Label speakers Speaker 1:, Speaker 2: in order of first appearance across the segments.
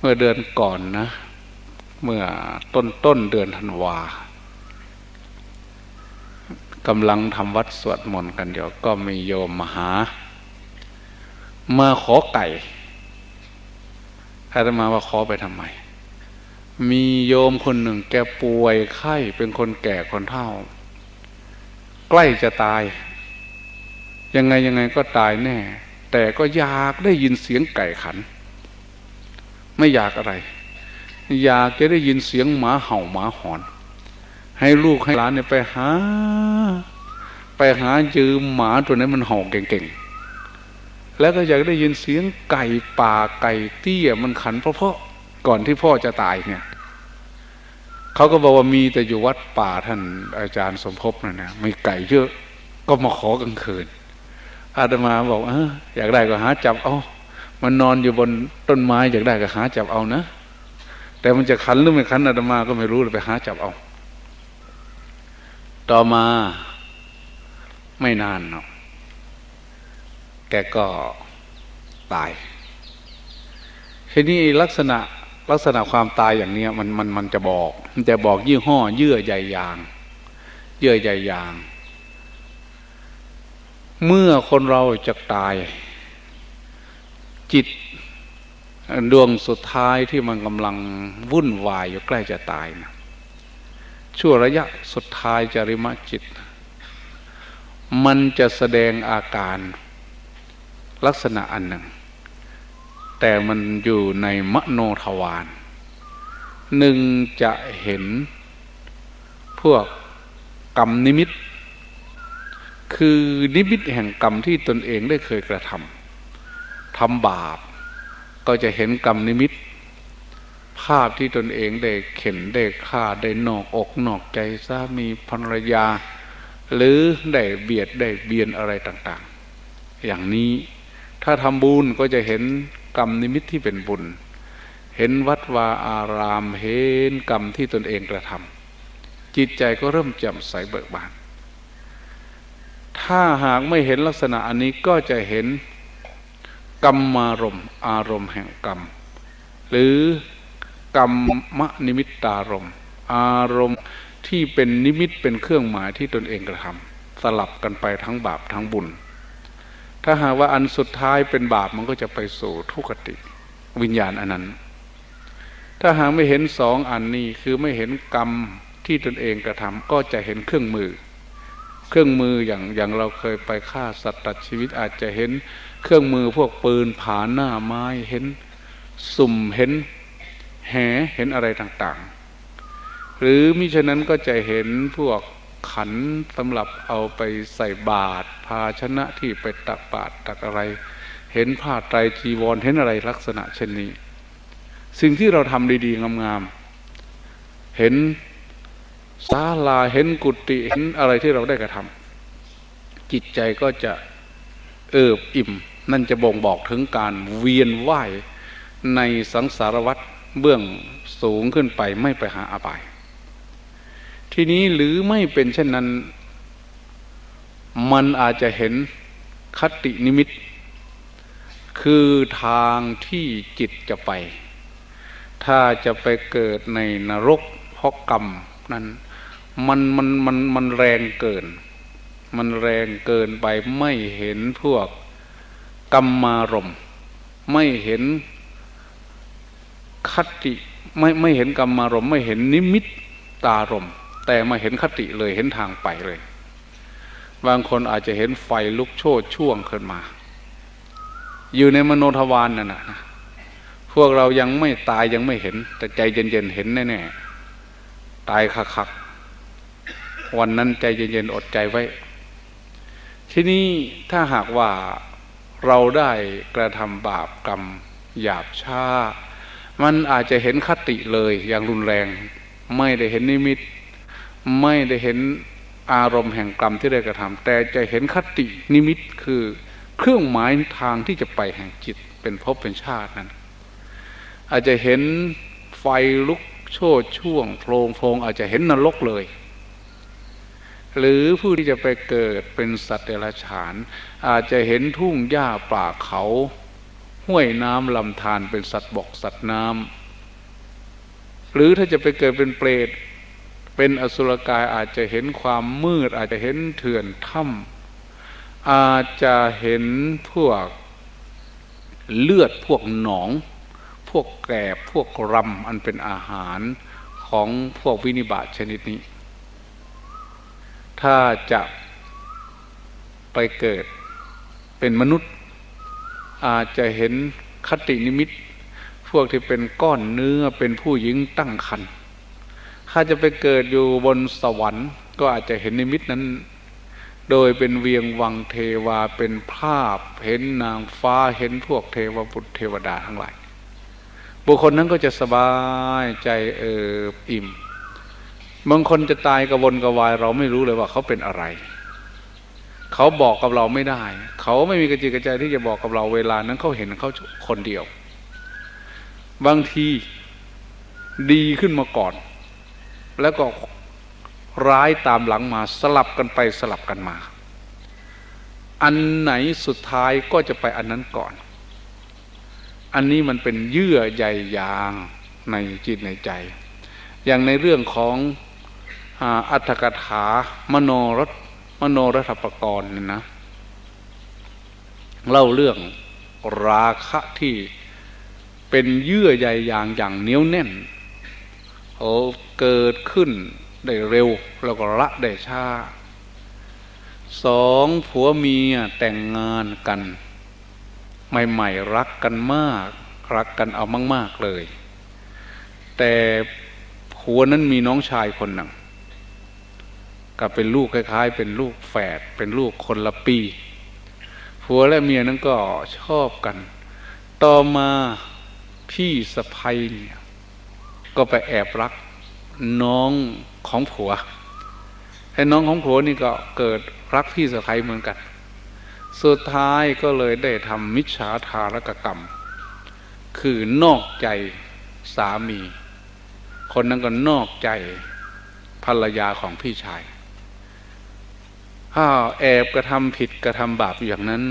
Speaker 1: เมื่อเดือนก่อนนะ เมื่อต้นต้นเดือนธันวากำลังทำวัดสวดมนต์กันเดี๋ยวก็มีโยมมาหา มาขอไก่อาตมาว่าขอไปทำไม มีโยมคนหนึ่งแกป่วยไข้เป็นคนแก่คนเฒ่า ใกล้จะตาย ยังไงยังไงก็ตายแน่ แต่ก็อยากได้ยินเสียงไก่ขัน ไม่อยากอะไร อยากจะได้ยินเสียงหมาเห่าหมาหอน ให้ลูกให้หลานเนี่ยไปหา ไปหายืมหมาตัวนั้นมันเห่าเก่งๆ แล้วก็อยากได้ยินเสียงไก่ป่าไก่เตี้ยมันขันเพราะๆก่อนที่พ่อจะตายเนี่ยเขาก็บอกว่ามีแต่อยู่วัดป่าท่านอาจารย์สมภพนั่นนะมีไก่เยอะก็มาขอกลางคืนอาตมาบอกอออยากได้ก็หาจับเอา มันนอนอยู่บนต้นไม้อยากได้ก็หาจับเอานะ แต่มันจะขันหรือไม่ขันอาตมาก็ไม่รู้เลยไปหาจับเอา ต่อมาไม่นานเนาะแกก็ตายทีนี้ลักษณะลักษณะความตายอย่างเนี้ยมันมันมันจะบอก มันจะบอกยี่ห้อ เยื่อใยยาง เยื่อใยยาง เมื่อคนเราจะตาย จิตดวงสุดท้ายที่มันกำลังวุ่นวายอยู่ใกล้จะตายนะชั่วระยะสุดท้ายจริมจิต มันจะแสดงอาการลักษณะอันหนึ่ง แต่มันอยู่ในมโนทวารหนึ่งจะเห็นพวกกรรมนิมิต คือนิมิตแห่งกรรมที่ตนเองได้เคยกระทำ ทำบาป ก็จะเห็นกรรมนิมิต ภาพที่ตนเองได้เข็นได้ฆ่าได้นอกอกนอกใจสามีภรรยา หรือได้เบียดได้เบียนอะไรต่างๆ อย่างนี้ถ้าทำบุญก็จะเห็นกรรมนิมิตที่เป็นบุญ เห็นวัดวาอารามเห็นกรรมที่ตนเองกระทำจิตใจก็เริ่มแจ่มใสเบิกบานถ้าหากไม่เห็นลักษณะอันนี้ก็จะเห็น กรรมารมณ์ อารมณ์แห่งกรรม หรือกรรมนิมิตตารม์อารมณ์ที่เป็นนิมิตเป็นเครื่องหมายที่ตนเองกระทำสลับกันไปทั้งบาปทั้งบุญ ถ้าหากว่าอันสุดท้ายเป็นบาปมันก็จะไปสู่ทุกขติ วิญญาณอันนั้น ถ้าหากไม่เห็นสองอันนี้คือไม่เห็นกรรมที่ตนเองกระทำก็จะเห็นเครื่องมือ เครื่องมืออย่างอย่างเราเคยไปฆ่าสัตว์ตัดชีวิตอาจจะเห็น เครื่องมือพวกปืนผาหน้าไม้เห็นสุ่มเห็นแหเห็นอะไรต่างๆ หรือมิฉะนั้นก็จะเห็นพวกขันสำหรับเอาไปใส่บาตรภาชนะที่ไปตักบาตรตักอะไร เห็นผ้าไตรจีวรเห็นอะไรลักษณะเช่นนี้ สิ่งที่เราทำดีๆงามๆเห็น ศาลาเห็นกุฏิเห็นอะไรที่เราได้กระทำจิตใจก็จะเอิบอิ่ม นั่นจะบ่งบอกถึงการเวียนว่ายในสังสารวัฏเบื้องสูงขึ้นไปไม่ไปหาอบาย ทีนี้หรือไม่เป็นเช่นนั้น มันอาจจะเห็นคตินิมิต คือทางที่จิตจะไป ถ้าจะไปเกิดในนรกเพราะกรรมนั้น มันมันมันมันแรงเกิน มันแรงเกินไปไม่เห็นพวกกรรมารมไม่เห็นคติไม่ไม่เห็นกรรมารมไม่เห็นนิมิตตารมแต่มาเห็นคติเลยเห็นทางไปเลย บางคนอาจจะเห็นไฟลุกโชดช่วงขึ้นมา อยู่ในมโนทวารนนั่นนะพวกเรายังไม่ตายยังไม่เห็น แต่ใจเย็นๆเห็นแน่ๆตายคักๆ วันนั้นใจเย็นๆอดใจไว้ ที่นี้ถ้าหากว่าเราได้กระทำบาปกรรมหยาบช้า มันอาจจะเห็นคติเลยอย่างรุนแรง ไม่ได้เห็นนิมิต ไม่ได้เห็นอารมณ์แห่งกรรมที่ได้กระทำแต่จะเห็นคตินิมิตคือเครื่องหมายทางที่จะไปแห่งจิตเป็นภพเป็นชาตินั้น อาจจะเห็นไฟลุกโชดช่วงโพลงโพลงอาจจะเห็นนรกเลย หรือผู้ที่จะไปเกิดเป็นสัตว์เดรัจฉาน อาจจะเห็นทุ่งหญ้าป่าเขา ห้วยน้ำลำธารเป็นสัตว์บกสัตว์น้ำหรือถ้าจะไปเกิดเป็นเปรตเป็นอสุรกายอาจจะเห็นความมืด อาจจะเห็นเถื่อนถ้ำอาจจะเห็นพวกเลือดพวกหนอง พวกแกบพวกรำอันเป็นอาหารของพวกวินิบาตชนิดนี้ ถ้าจะไปเกิดเป็นมนุษย์ อาจจะเห็นคตินิมิต พวกที่เป็นก้อนเนื้อเป็นผู้หญิงตั้งครรภ์ถ้าจะไปเกิดอยู่บนสวรรค์ ก็อาจจะเห็นนิมิตนั้น โดยเป็นเวียงวังเทวาเป็นภาพ เห็นนางฟ้าเห็นพวกเทวบุตรเทวดาทั้งหลายบุคคลนั้นก็จะสบายใจเอิบอิ่ม บางคนจะตายกระวนกระวาย เราไม่รู้เลยว่าเขาเป็นอะไร เขาบอกกับเราไม่ได้ เขาไม่มีกระจิกกระใจที่จะบอกกับเราเวลานั้นเขาเห็นเขาคนเดียว บางทีดีขึ้นมาก่อน แล้วก็ร้ายตามหลังมาสลับกันไปสลับกันมา อันไหนสุดท้ายก็จะไปอันนั้นก่อน อันนี้มันเป็นเยื่อใยยางในจิตในใจ อย่างในเรื่องของ อัตถกถามโนรถมโนรัฐปกรณ์เนี่ยนะเล่าเรื่องราคะที่เป็นเยื่อใยยางอย่างเนียวแน่นเขาเกิดขึ้นได้เร็วแล้วก็ละได้ช้าสองผัวเมียแต่งงานกัน ใหม่ๆรักกันมาก รักกันเอามาก ๆเลย แต่ผัวนั้นมีน้องชายคนหนึ่ง ก็เป็นลูกคล้าย ๆ เป็นลูกแฝดเป็นลูกคนละปีผัวและเมียนั้นก็ชอบกัน ต่อมาพี่สะพ้ยเนี่ยก็ไปแอบรักน้องของผัวไอ้น้องของผัวนี่ก็เกิดรักพี่สะใภ้เหมือนกัน สุดท้ายก็เลยได้ทำมิจฉาทารกกรรม คือนอกใจสามี คนนั้นก็นอกใจภรรยาของพี่ชาย ถ้าแอบกระทำผิดกระทำบาปอย่างนั้น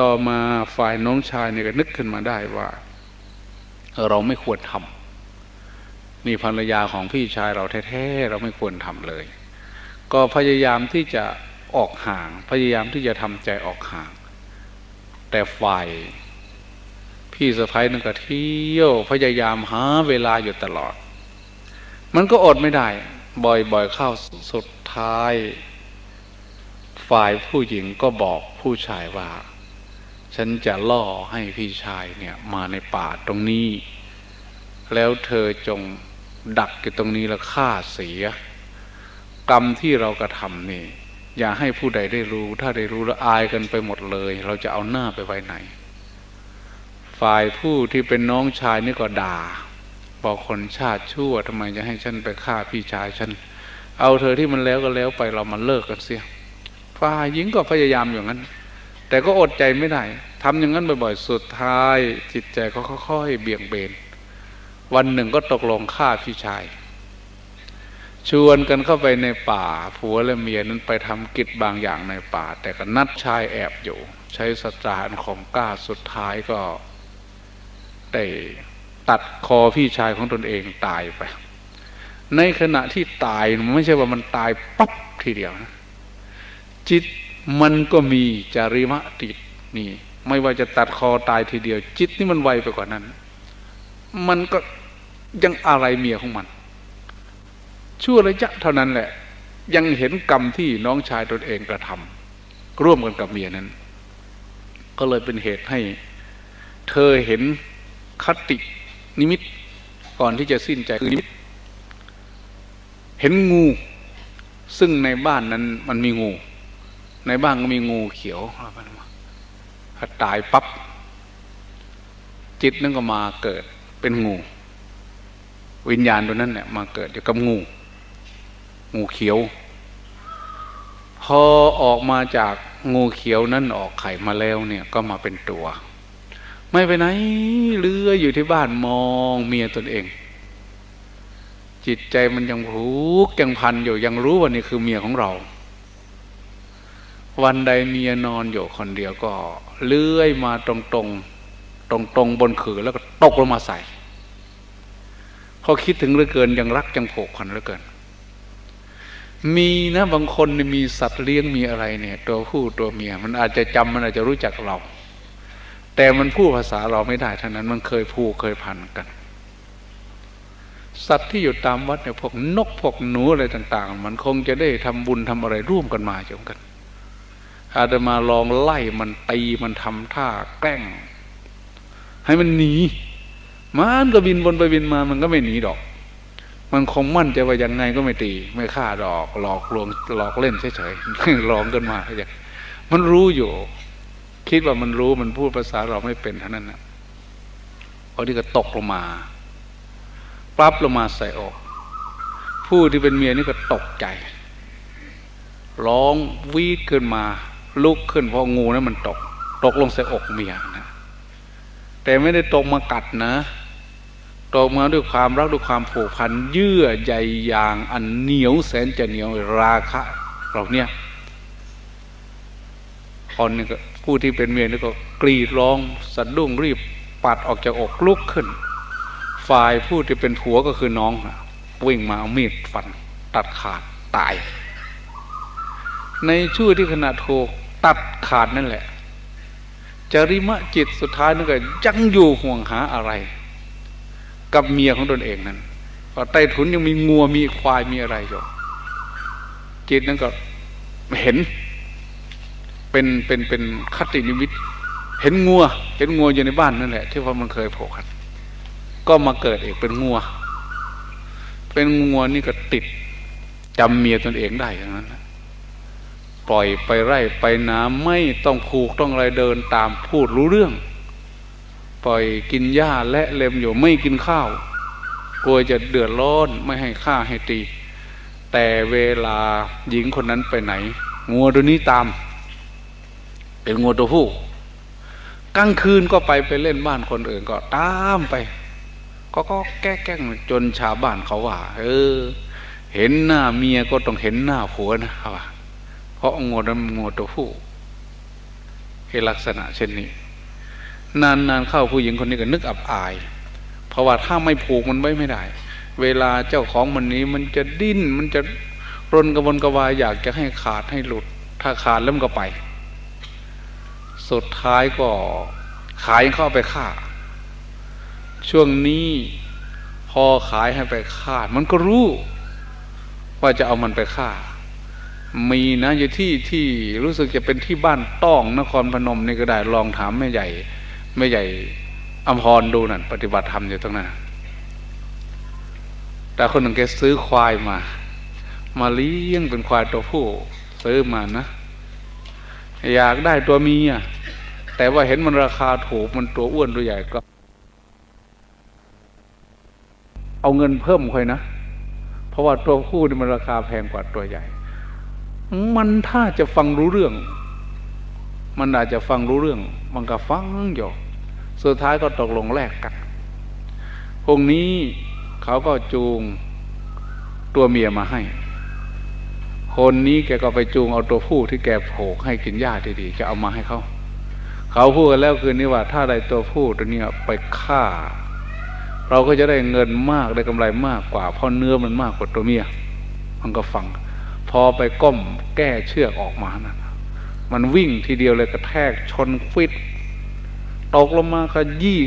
Speaker 1: ต่อมาฝ่ายน้องชายเนี่ยก็นึกขึ้นมาได้ว่า เราไม่ควรทำนี่ภรรยาของพี่ชายเราแท้ๆเราไม่ควรทำเลย ก็พยายามที่จะออกห่าง พยายามที่จะทำใจออกห่าง แต่ฝ่ายพี่สะพ้ายนั่นก็เที่ยวพยายามหาเวลาอยู่ตลอด มันก็อดไม่ได้ บ่อยๆเข้าสุดท้าย ฝ่ายผู้หญิงก็บอกผู้ชายว่า ฉันจะล่อให้พี่ชายเนี่ยมาในป่าตรงนี้ แล้วเธอจงดักอยู่ตรงนี้แล้วฆ่าเสีย กรรมที่เรากระทำนี่ อย่าให้ผู้ใดได้รู้ ถ้าได้รู้แล้วอายกันไปหมดเลย เราจะเอาหน้าไปไว้ไหน ฝ่ายผู้ที่เป็นน้องชายนี่ก็ด่า บอกคนชาติชั่วทำไมจะให้ฉันไปฆ่าพี่ชายฉัน เอาเธอที่มันแล้วก็แล้วไปเรามาเลิกกันเสีย ฝ่ายหญิงก็พยายามอย่างนั้น แต่ก็อดใจไม่ได้ทำอย่างนั้นบ่อยๆ สุดท้าย จิตใจก็ค่อยๆเบี่ยงเบน วันหนึ่งก็ตกลงฆ่าพี่ชาย ชวนกันเข้าไปในป่า ผัวและเมียนั้นไปทำกิจบางอย่างในป่า แต่ก็นัดชายแอบอยู่ ใช้สตราอันของกล้าสุดท้ายก็ได้ตัดคอพี่ชายของตนเองตายไป ในขณะที่ตายมันไม่ใช่ว่ามันตายปั๊บทีเดียวนะ จิตมันก็มีจาริมะติดนี่ ไม่ว่าจะตัดคอตายทีเดียว จิตนี่มันไวไปกว่านั้น มันก็ยังอะไรเมียของมัน ชั่วระยะเท่านั้นแหละ ยังเห็นกรรมที่น้องชายตนเองกระทำร่วมกันกับเมียนั้น ก็เลยเป็นเหตุให้ เธอเห็นคตินิมิตก่อนที่จะสิ้นใจคือนิมิต เห็นงู ซึ่งในบ้านนั้นมันมีงู ในบ้านก็มีงูเขียวถ้าตายปับ๊บจิตนั่นก็มาเกิดเป็นงู วิญญาณตัวนั้นเนี่ยมาเกิดอยู่กับงู งูเขียว พอออกมาจากงูเขียวนั้นออกไข่มาแล้วเนี่ยก็มาเป็นตัว ไม่ไปไหนเลืออยู่ที่บ้านมองเมียตนเอง จิตใจมันยังผูกยังพันอยู่ยังรู้ว่านี่คือเมียของเรา วันใดเมียนอนอยู่คนเดียวก็ เลื่อยมาตรงๆตรงตรงบนขือแล้วก็ตกลงมาใส่เขาคิดถึงเหลือเกินยังรักยังโผกพันเหลือเกิน มีนะบางคนมีสัตว์เลี้ยงมีอะไรเนี่ย ตัวผู้ตัวเมีย มันอาจจะจำมันอาจจะรู้จักเรา แต่มันพูดภาษาเราไม่ได้ทั้งนั้น มันเคยพูดเคยพันกัน สัตว์ที่อยู่ตามวัดเนี่ยพวกนกพวกหนูอะไรต่าง ๆ มันคงจะได้ทำบุญทำอะไรร่วมกันมาจงกัน อาจจะมาลองไล่มันตีมันทำท่าแกล้ง ให้มันหนีมันก็บินบนไปบินมามันก็ไม่หนีดอก มันคงมั่นใจว่ายังไงก็ไม่ตี ไม่ฆ่าดอก หลอกลวงหลอกเล่นเฉยๆลองกันมาอย่างมันรู้อยู่ คิดว่ามันรู้มันพูดภาษาเราไม่เป็นเท่านั้นนะพอที่ก็ตกลงมาปรับลงมาใส่อกผู้ที่เป็นเมียนี่ก็ตกใจ ร้องวีดขึ้นมา ลุกขึ้นเพราะงูนั้นมันตก ตกลงใส่อกเมียนะแต่ไม่ได้ตกมากัดนะตกมาด้วยความรักด้วยความผูกพันเยื่อใยยางอันเหนียวแสนจะเหนียวราคะเราเนี่ยคนนี่ก็ผู้ที่เป็นเมียนี่ก็กรีดร้องสะดุ้งรีบปัดออกจากอกลุกขึ้น ฝ่ายผู้ที่เป็นผัวก็คือน้องวิ่งมาเอามีดฟันตัดขาดตาย ในช่วงที่ขณะถูก ตัดขาดนั่นแหละจริมะจิตสุดท้ายนั่นก็ยังอยู่ห่วงหาอะไร กับเมียของตนเองนั้นพอใต้ถุนยังมีงัวมีควายมีอะไรอยู่จิตนั้นก็เห็น เป็นเป็นเป็นคตินิมิตเห็นงัวเห็นงัวอยู่ในบ้านนั่นแหละที่ว่ามันเคยโผล่กันก็มาเกิดเองเป็นงัว เป็นงัวนี่ก็ติดจำเมียตนเองได้อย่างนั้น ปล่อยไปไร่ไปน้ำไม่ต้องผูกต้องอะไรเดินตามพูดรู้เรื่อง ปล่อยกินหญ้าและเล็มอยู่ไม่กินข้าว กลัวจะเดือดร้อนไม่ให้ฆ่าให้ตี แต่เวลาหญิงคนนั้นไปไหนงัวตัวนี้ตาม เป็นงัวตัวผู้กลางคืนก็ไปไปเล่นบ้านคนอื่นก็ตามไป ก็ก็แก้แก้งจนชาวบ้านเขาว่า เออ เห็นหน้าเมียก็ต้องเห็นหน้าผัวนะครับ ราะงัวนั้นงัวตัวผู้เห็นลักษณะเช่นนี้ นานๆเข้าผู้หญิงคนนี้ก็นึกอับอาย เพราะว่าถ้าไม่ผูกมันไว้ไม่ได้ เวลาเจ้าของมันนี้มันจะดิ้นมันจะรนกระวนกระวายอยากจะให้ขาดให้หลุด ถ้าขาดแล้วมันก็ไป สุดท้ายก็ขายเข้าไปฆ่า ช่วงนี้พอขายให้ไปฆ่า มันก็รู้ ว่าจะเอามันไปฆ่า มีนะอยู่ที่ที่รู้สึกจะเป็นที่บ้านต้องนครพนมนี่ก็ได้ลองถามแม่ใหญ่ไม่ใหญ่อมพรดูนั่นปฏิบัติธรรมอยู่ตรงนั้นแต่คนหนึ่งแกซื้อควายมา มาเลี้ยงเป็นควายตัวผู้ซื้อมานะอยากได้ตัวเมียแต่ว่าเห็นมันราคาถูกมันตัวอ้วนตัวใหญ่ก็ เอาเงินเพิ่มค่อยนะ เพราะว่าตัวผู้นี่มันราคาแพงกว่าตัวใหญ่ มันถ้าจะฟังรู้เรื่อง มันอาจจะฟังรู้เรื่อง มันก็ฟังอยู่สุดท้ายก็ตกลงแลกกันพรุ่งนี้เขาก็จูงตัวเมียมาให้ คนนี้แกก็ไปจูงเอาตัวผู้ที่แกโผกให้กินหญ้าดีๆจะเอามาให้เขาเขาพูดกันแล้วคืนนี้ว่า ถ้าได้ตัวผู้ตัวนี้ไปฆ่า เราก็จะได้เงินมากได้กำไรมากกว่าเพราะเนื้อมันมากกว่าตัวเมีย มันก็ฟัง อไปก้มแก้เชือกออกมานะมันวิ่งทีเดียวเลยกระแทกชนฟิตตกลงมาขยี้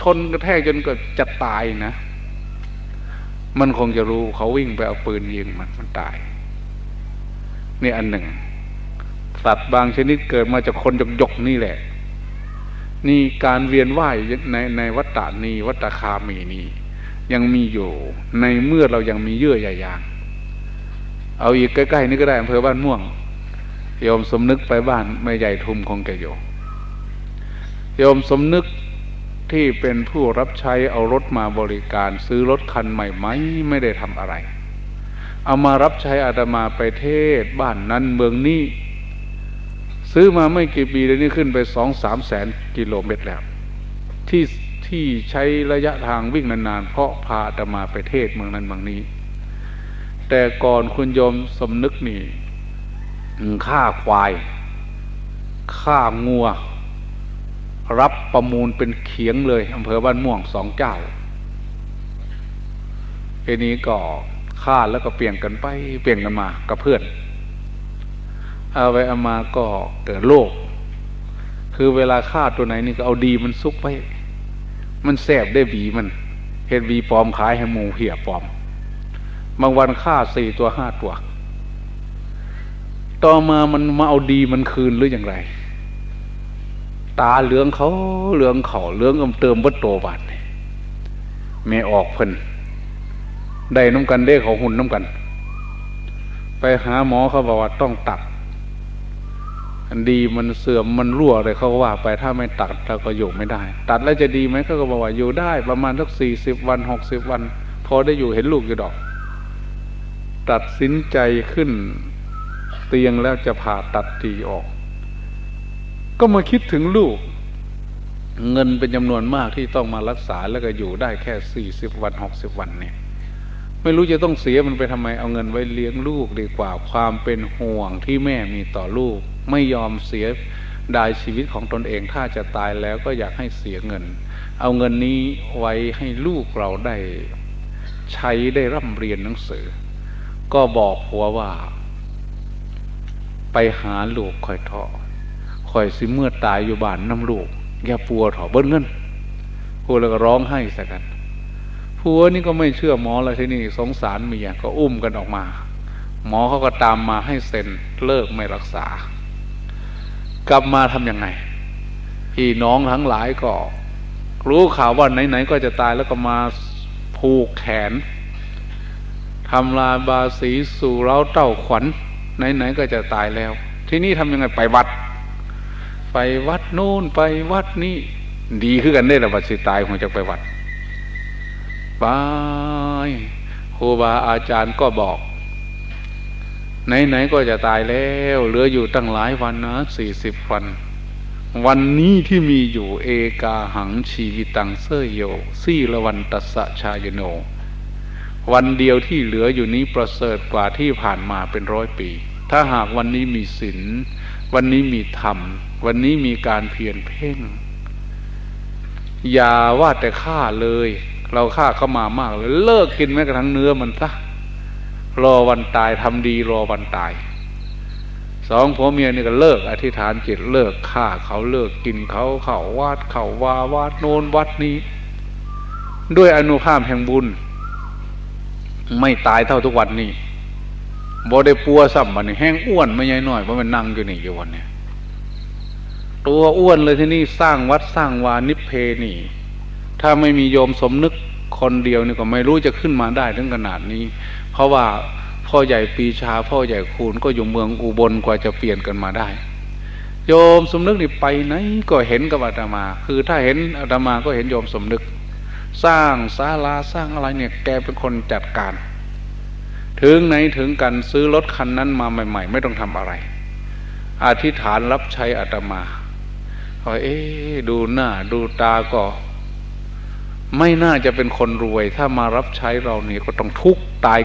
Speaker 1: ชนกระแทกจนก็จะตายนะ มันคงจะรู้เขาวิ่งไปเอาปืนยิงมันมันตาย นี่อันหนึ่ง สัตว์บางชนิดเกิดมาจากคนจกยกนี่แหละ นี่การเวียนว่ายในในวัฏฏานีวัฏคามีนี้ยังมีอยู่ในเมื่อเรายังมีเยื่อใหญ่ยาง เอาอีกใกล้ๆนี่ก็ได้อำเภอบ้านม่วงโยมสมนึกไปบ้านไม่ใหญ่ทุมคงแกโยโยมสมนึกที่เป็นผู้รับใช้เอารถมาบริการ ซื้อรถคันใหม่ไหมไม่ได้ทำอะไร เอามารับใช้อาตมาไปเทศบ้านนั้นเมืองนี้ ซื้อมาไม่กี่ปีแล้วนี่ขึ้นไปสองสามแสนกิโลเมตรแล้ว ที่ที่ใช้ระยะทางวิ่งนานๆ เพราะพาอาตมาไปเทศเมืองนั้นเมืองนี้ แต่ก่อนคุณโยมสมนึกนี่ฆ่าควายฆ่างัว รับประมูลเป็นเขียงเลยอำเภอบ้านม่วงสองเจ้าทีนี้ก็ฆ่าแล้วก็เปลี่ยนกันไปเปลี่ยนกันมากับเพื่อน เอาไปเอามาก็เกิดโรคคือเวลาฆ่าตัวไหนนี่ก็เอาดีมันซุกไว้ มันแสบได้บีมันเห็นบีปลอมขายให้หมูเหี่ยปลอม บางวันฆ่าสี่ตัวห้าตัว ต่อมามันมาเอาดีมันคืนหรืออย่างไร ตาเหลืองเขาเหลืองเขาเหลืองอมเติมบัดโตบาดแม่ออกเพิ่นได้น้ำกันได้เขาหุ่นน้ำกัน ไปหาหมอเขาบอกว่าต้องตัดอันดีมันเสื่อมมันรั่วเลยเขาก็ว่าไปถ้าไม่ตัดเราก็อยู่ไม่ได้ ตัดแล้วจะดีไหมเขาก็บอกว่าอยู่ได้ประมาณสักสี่สิบวันหกสิบวัน พอได้อยู่เห็นลูกอยู่ดอก ตัดสินใจขึ้น เตียงแล้วจะผ่าตัดตีออก ก็มาคิดถึงลูก เงินเป็นจำนวนมากที่ต้องมารักษาแล้วก็อยู่ได้แค่สี่สิบวันหกสิบวันเนี่ยไม่รู้จะต้องเสียมันไปทำไมเอาเงินไว้เลี้ยงลูกดีกว่าความเป็นห่วงที่แม่มีต่อลูก ไม่ยอมเสียดายชีวิตของตนเองถ้าจะตายแล้วก็อยากให้เสียเงิน เอาเงินนี้ไว้ให้ลูกเราได้ ใช้ได้ร่ำเรียนหนังสือ ก็บอกหัวว่า ไปหาลูกคอยทอคอยสิเมื่อตายอยู่บ้านน้ำลูกอย่าปัวถอเบิ้ลเงินพูดแล้วก็ร้องไห้ส่กันผัวนี่ก็ไม่เชื่อหมอเลยที่นี่สงสารเมียก็อุ้มกันออกมา หมอเขาก็ตามมาให้เซ็นเลิกไม่รักษา กลับมาทำยังไงพี่น้องทั้งหลายก็ รู้ข่าวว่าไหนๆก็จะตายแล้วก็มาผูกแขน ทำลายบาสีสู่เราเต้าขวัญไหนๆก็จะตายแล้ว ที่นี่ทำยังไงไปวัด ไปวัดโน่นไปวัดนี่ดีขึ้นกันได้ละบัดสิตายคงจะไปวัดไปครูบาอาจารย์ก็บอก ไหนๆก็จะตายแล้ว เหลืออยู่ตั้งหลายวันนะสี่สิบวัน วันนี้ที่มีอยู่เอกาหังชีวิตังเสยโย สี่ละวันตัสสะชายโน วันเดียวที่เหลืออยู่นี้ประเสริฐกว่าที่ผ่านมาเป็นร้อยปี ถ้าหากวันนี้มีศีลวันนี้มีธรรม วันนี้มีการเพียรเพ่ง อย่าว่าแต่ฆ่าเลย เราฆ่าเข้ามามากเลยเลิกกินแม้กระทั่งเนื้อมันซะรอวันตายทำดีรอวันตายสองผัวเมียนี่ก็เลิกอธิษฐานจิตเลิกฆ่าเขาเลิกกินเขาเขาวาดเขาวาวาดโนนวัดนี้ ด้วยอนุภาพแห่งบุญ ไม่ตายเท่าทุกวันนี้บ่ได้ปัวซ้ำมันแห้งอ้วนไม่ใหญ่หน่อยเพราะมันนั่งอยู่นี่อยู่วันนี่ยตัวอ้วนเลยที่นี่สร้างวัดสร้างวานิเพนี่ ถ้าไม่มีโยมสมนึกคนเดียวนี่ก็ไม่รู้จะขึ้นมาได้ถึงขนาดนี้ เพราะว่าพ่อใหญ่ปีชา พ่อใหญ่คูณก็อยู่เมืองอุบลกว่าจะเปลี่ยนกันมาได้ โยมสมนึกนี่ไปไหนก็เห็นกับอาตมา คือถ้าเห็นอาตมาก็เห็นโยมสมนึก สร้างศาลาสร้างอะไรเนี่ย แกเป็นคนจัดการ ถึงไหนถึงกันซื้อรถคันนั้นมาใหม่ ๆ ไม่ต้องทำอะไร อธิษฐานรับใช้อาตมาพอเอ๊ดูหน้าดูตาก็ ไม่น่าจะเป็นคนรวย ถ้ามารับใช้เราเนี่ยก็ต้องทุกข์ตาย